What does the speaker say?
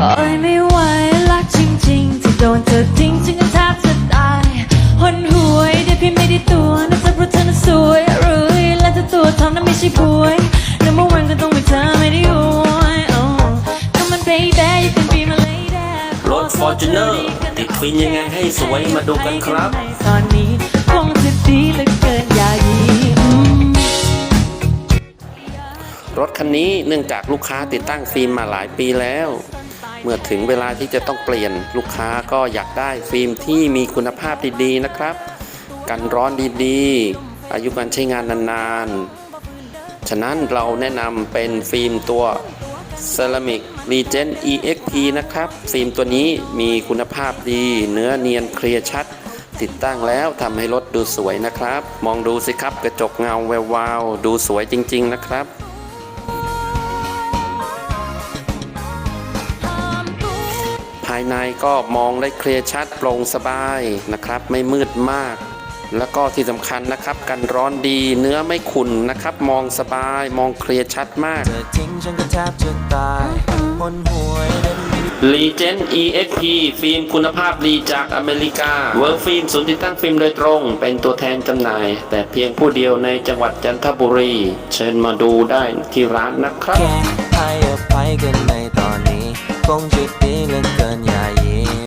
โอ้ยไม่ไหวรักจริงๆที่โดนเธอทิ้งฉันก็แทบจะตายหนหวยเดี๋ยวพี่ไม่ได้ตัวน่าจะเพราะเธอน่ะสวยหรือและเธอตัวทองนั้นไม่ใช่ป่วย number one ก็ต้องเป็นเธอไม่ได้อวยโอ้ Come on baby you can be my lady รถ Fortuner ติดฟินยังไงให้สวยมาดูกันครับ ตอนนี้คงจะดีเหลือเกินอย่ายีอืม รถคันนี้เนื่องจากลูกค้าติดตั้งฟิล์มมาหลายปีแล้ว เมื่อถึงเวลาที่จะต้องเปลี่ยนลูกค้าก็อยากได้ฟิล์มที่มีคุณภาพดีๆนะครับ กันร้อนดีๆ อายุการใช้งานนานๆ ฉะนั้นเราแนะนำเป็นฟิล์มตัว Ceramic Legend EXP นะครับ ฟิล์มตัวนี้มีคุณภาพดี เนื้อเนียนเคลียร์ชัด ติดตั้งแล้วทำให้รถดูสวยนะครับ มองดูสิครับกระจกเงาแวววาว ดูสวยจริง ๆ นะครับ ภายในก็มองได้เคลียร์ชัดโปร่งสบายนะครับ ไม่มืดมาก แล้วก็ที่สำคัญนะครับ กันร้อนดีเนื้อไม่ขุ่นนะครับ มองสบายมองเคลียร์ชัดมากเธอทิ้งฉันก็แทบจะตายบนหวยนั้นมี Legend EXP ฟิล์มคุณภาพดีจากอเมริกา เวิร์กฟิล์มศูนย์ติดตั้งฟิล์มโดยตรง เป็นตัวแทนจำหน่าย แต่เพียงผู้เดียวในจังหวัดจันทบุรี เชิญมาดูได้ที่ร้านนะครับแค่ให้อภัยกันในตอนนี้ คงจะดีเหลือเกิ